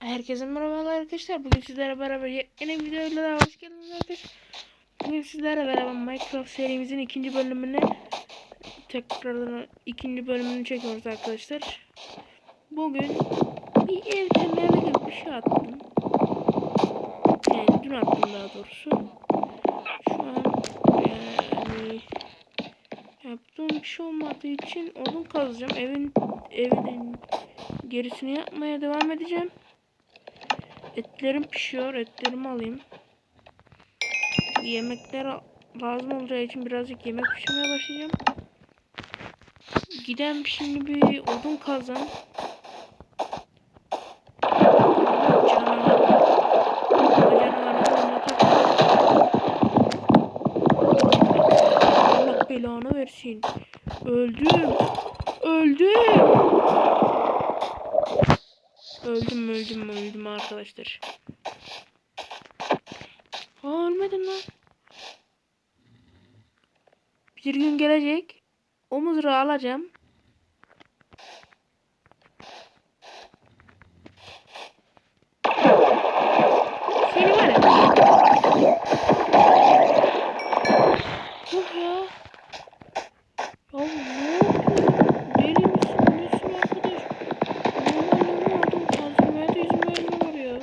Herkese merhabalar arkadaşlar. Bugün sizlerle beraber yeni videoyla daha hoş geldiniz arkadaşlar. Bugün sizlerle beraber Minecraft serimizin ikinci bölümünü tekrardan ikinci bölümünü çekiyoruz arkadaşlar. Bugün bir ev temeline gibi bir şey attım. Yani dün attım daha doğrusu. Şu an yani yaptığım bir şey olmadığı için odun kazacağım. Evin evin gerisini yapmaya devam edeceğim. Etlerim pişiyor. Etlerimi alayım. Yemekler lazım olacağı için birazcık yemek pişirmeye başlayacağım. Gidem şimdi bir odun kazan. Belanı versin. Öldüm. Öldüm. Öldüm öldüm arkadaşlar. Aa ölmedim lan. Bir gün gelecek. O alacağım. Seni var ya. Yok ya. Ya ne yapıyorsun? Deli misin? Nesin arkadaş? Normal normal adam kaldırmaya da izin vermiyor ya.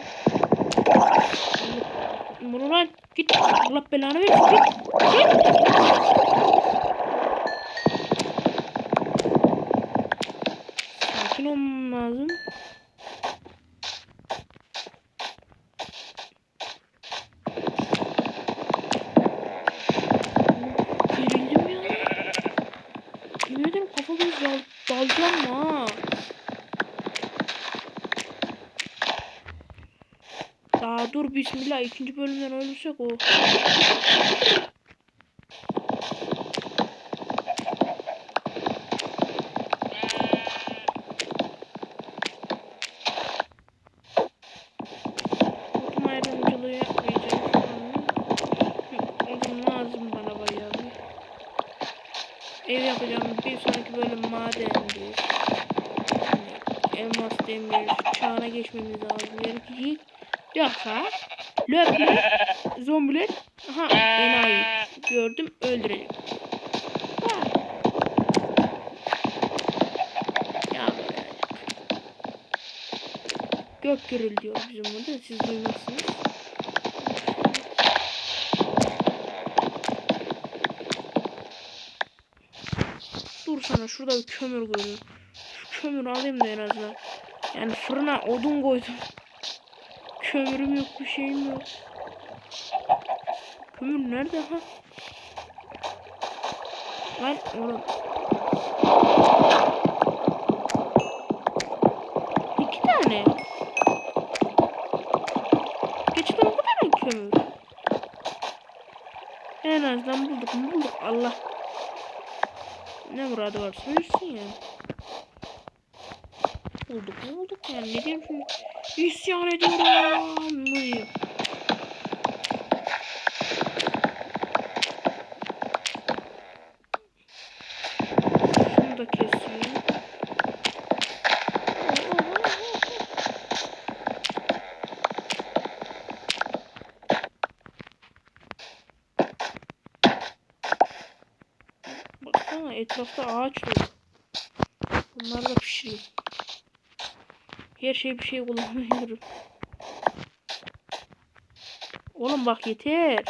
Bunu lan git. Allah belanı versin git. Git. Sakin olmam lazım. Gerildim ya. Yemin ederim kafa göz dal dalacağım ha. Daha dur bismillah ikinci bölümden ölürsek o. Odun ayrımcılığı yapmayacağım şu anda. Yok, Odun lazım bana bayağı bir. Ev yapacağım. Bir sonraki bölüm madendi. Yani elmas demir çağına geçmemiz lazım. Gerekecek. Yoksa löpler, zombiler, aha enayi gördüm böyle. Gök gürül diyor bizim burada siz duymazsınız. Dur sana şurada bir kömür görüyorum. Şu kömürü alayım da en azından. Yani fırına odun koydum. Kömürüm yok bir şeyim yok. Kömür nerede ha? Lan oğlum. İki tane. Geçten bu kadar kömür? En azından bulduk mu bulduk Allah. Ne muradı varsa versin ya. Bulduk mu bulduk yani ne şimdi. İsyan ediyorum. Şunu da kesiyorum. Baksana etrafta ağaç dolu. Bunları da pişireyim. Her şey bir şey kullanıyorum. Oğlum bak yeter.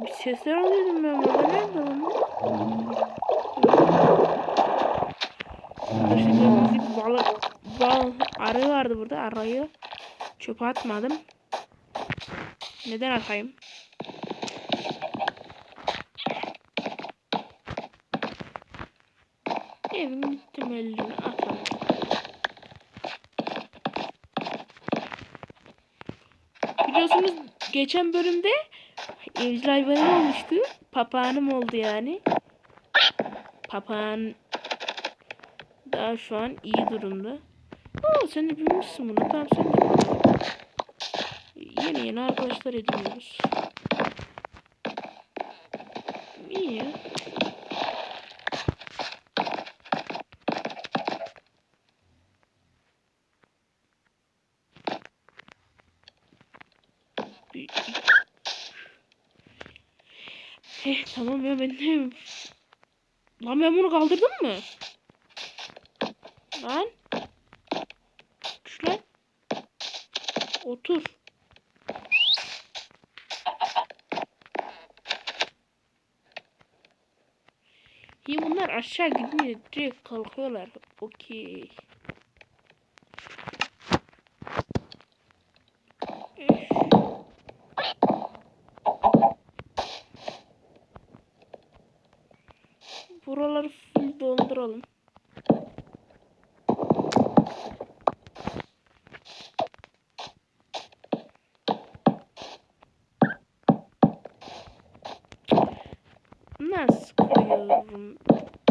Bir sesler alıyordum ben burada. Nerede lan? Şimdi bir balık, bal, arı vardı burada. Arayı çöpe atmadım. Neden atayım? Evin temelini atalım. Biliyorsunuz geçen bölümde evcil hayvanım olmuştu. Papağanım oldu yani. Papağan daha şu an iyi durumda. Oo sen de büyümüşsün bunu. Tamam sen de. Yeni yeni arkadaşlar ediniyoruz. İyi ya. Heh tamam ya ben de... Lan ben bunu kaldırdım mı? Lan. Düş lan. Otur. İyi bunlar aşağı gidince direkt kalkıyorlar. Okey. Buraları full dolduralım. Nasıl koyuyorum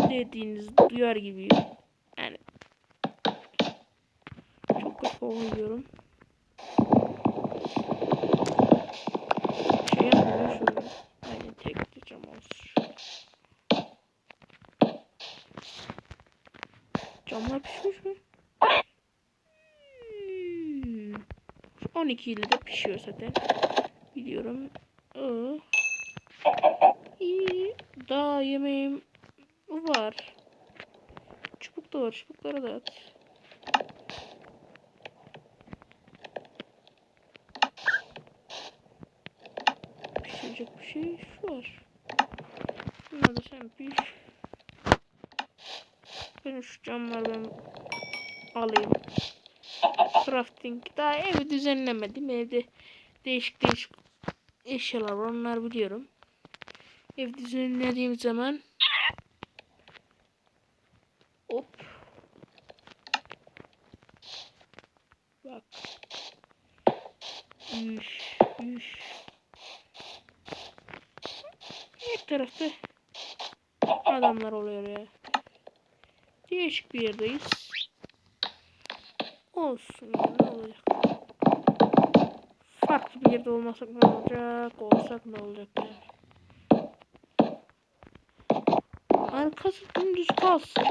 dediğiniz duyar gibiyim. Yani çok kötü koyuyorum. Şey yapmıyor şöyle. Aynen tek de cam olsun. Camlar pişmiş mi? Hmm. 12 ile de pişiyor zaten. Biliyorum. Aa. İyi. Daha yemeğim var. Çubuk da var. Çubukları da at. Pişirecek bir şey şu var. Bunları da sen piş. Ben şu camları ben alayım. Crafting. Daha evi düzenlemedim. Evde değişik değişik eşyalar var. Onları biliyorum. Ev düzenlediğim zaman hop bak üş üş her tarafta adamlar oluyor ya değişik bir yerdeyiz olsun ne olacak farklı bir yerde olmasak ne olacak olsak ne olacak Arkası dümdüz kalsın.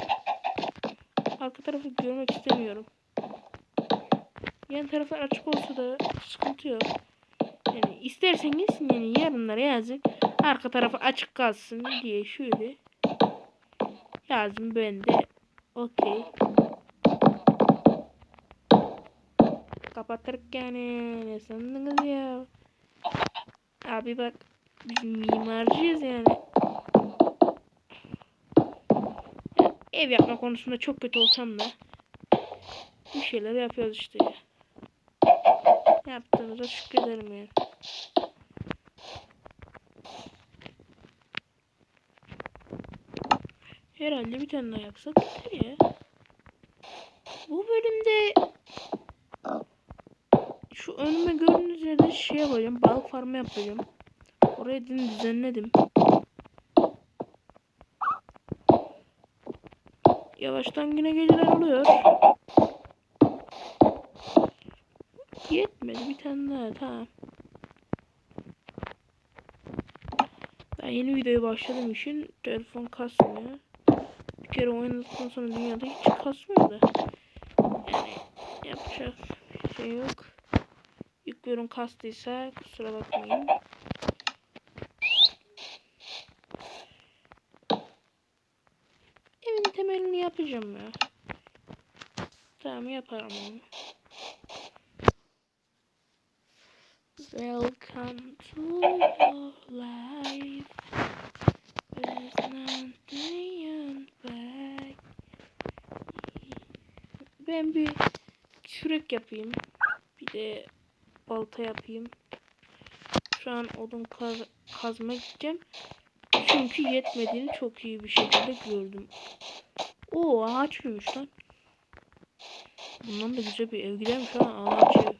Arka tarafı görmek istemiyorum. Yan taraflar açık olsa da sıkıntı yok. Yani isterseniz yani yarınlara yazın. Arka tarafı açık kalsın diye şöyle yazın ben de okey. Kapatırık yani ne sandınız ya? Abi bak biz mimarcıyız yani. Ev yapma konusunda çok kötü olsam da bir şeyler yapıyoruz işte ya. Yaptığımıza şükredelim yani. Herhalde bir tane daha yapsak ya. Bu bölümde şu önüme gördüğünüz yerde şey yapacağım. Balık farmı yapacağım. Orayı düzenledim. Yavaştan yine geceler oluyor. Yetmedi bir tane daha tamam. Ben yeni videoya başladığım için telefon kasmıyor. Bir kere oynadıktan sonra dünyada hiç kasmıyor da. Yani yapacak şey yok. Yüklüyorum kastıysa kusura bakmayın. Evin temelini yapacağım ya. Tamam yaparım onu. Welcome to your life. There's nothing back. Ben bir kürek yapayım. Bir de balta yapayım. Şu an odun kaz kazma gideceğim. Çünkü yetmediğini çok iyi bir şekilde gördüm. Oo ağaç büyümüş lan. Bundan da güzel bir ev gidermiş ha ağaç ev.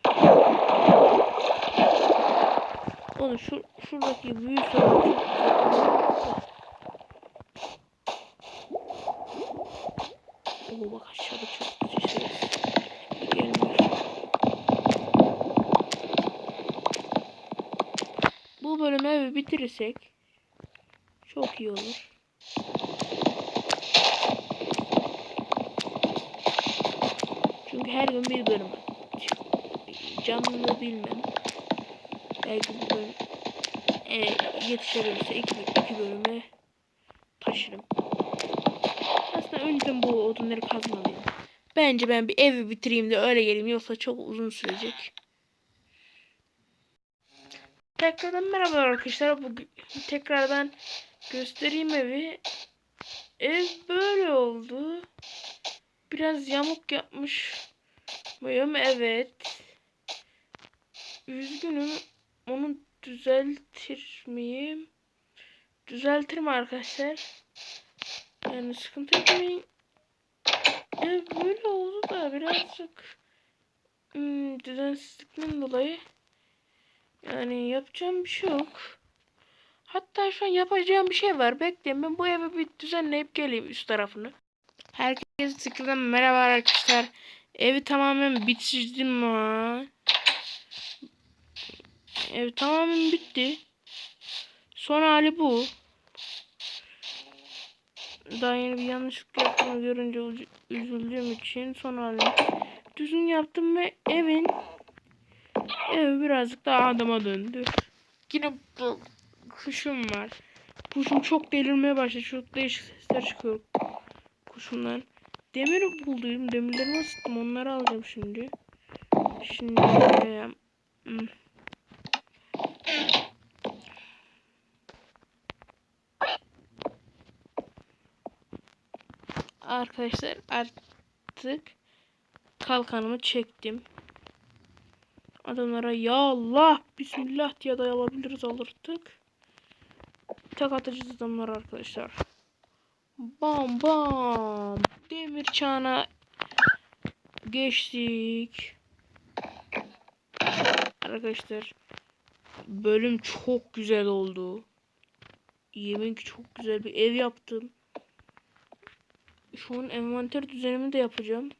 Oğlum şu şuradaki ağaç çok güzel. Oo bak aşağıda çok güzel şey. Gelmiş. Bu bölümü evi bitirirsek çok iyi olur. Çünkü her gün bir bölüm. Canlı bilmem. Belki bu bölüm e, yetişebilirse iki, iki bölüme taşırım. Aslında önceden bu odunları kazmalıyım. Bence ben bir evi bitireyim de öyle geleyim yoksa çok uzun sürecek. Tekrardan merhaba arkadaşlar. Bugün tekrardan göstereyim evi. Ev böyle oldu. Biraz yamuk yapmış muyum? Evet. Üzgünüm. Onu düzeltir miyim? Düzeltirim arkadaşlar. Yani sıkıntı etmeyin. Ev böyle oldu da birazcık hmm, düzensizlikten dolayı yani yapacağım bir şey yok. Hatta şu an yapacağım bir şey var. Bekleyin ben bu evi bir düzenleyip geleyim üst tarafını. Herkese sıkıldım. Merhaba arkadaşlar. Evi tamamen bitirdim ha. Ev tamamen bitti. Son hali bu. Daha yeni bir yanlışlık yaptığımı görünce üzüldüğüm için son halini düzgün yaptım ve evin ev birazcık daha adama döndü. Yine bu kuşum var. Kuşum çok delirmeye başladı. Çok değişik sesler çıkıyor kuşumdan. Demir buldum. Demirlerimi ısıttım. Onları alacağım şimdi. Şimdi e, hmm. Arkadaşlar artık kalkanımı çektim. Adamlara ya Allah bismillah diye dayalabiliriz alırdık. Tek atacağız adamlar arkadaşlar. Bam bam. Demir çağına geçtik. Arkadaşlar bölüm çok güzel oldu. Yemin ki çok güzel bir ev yaptım. Şu an envanter düzenimi de yapacağım.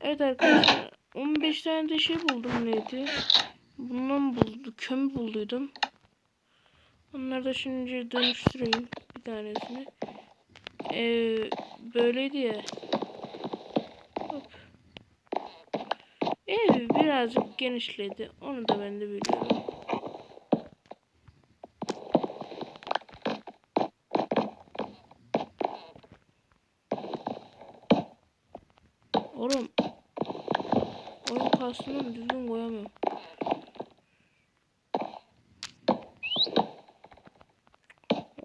Evet arkadaşlar 15 tane de şey buldum neydi? Bundan buldu, kömür bulduydum. Onları da şimdi dönüştüreyim bir tanesini. Ee, böyleydi ya. Hop. Ev birazcık genişledi. Onu da ben de biliyorum. Oğlum. Oyun kastını düzgün koyamıyorum.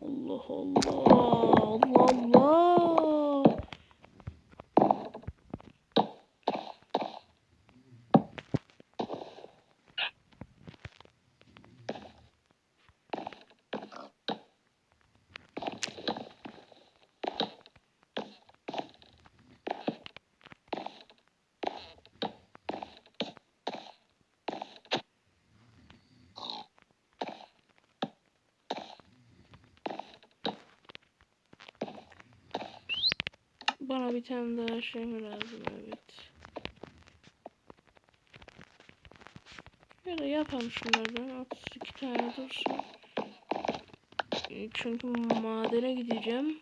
Allah Allah. Allah Allah. Bana bir tane daha şey lazım? Evet. Şöyle yapalım şunlardan. 32 tane dursun. Çünkü madene gideceğim.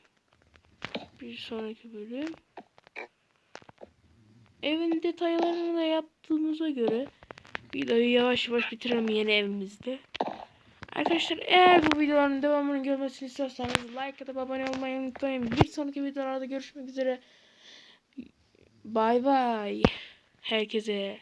Bir sonraki bölüm. Evin detaylarını da yaptığımıza göre videoyu yavaş yavaş bitirelim yeni evimizde. Arkadaşlar eğer bu videoların devamını görmesini istiyorsanız like atıp abone olmayı unutmayın. Bir sonraki videolarda görüşmek üzere. Bay bay. Herkese.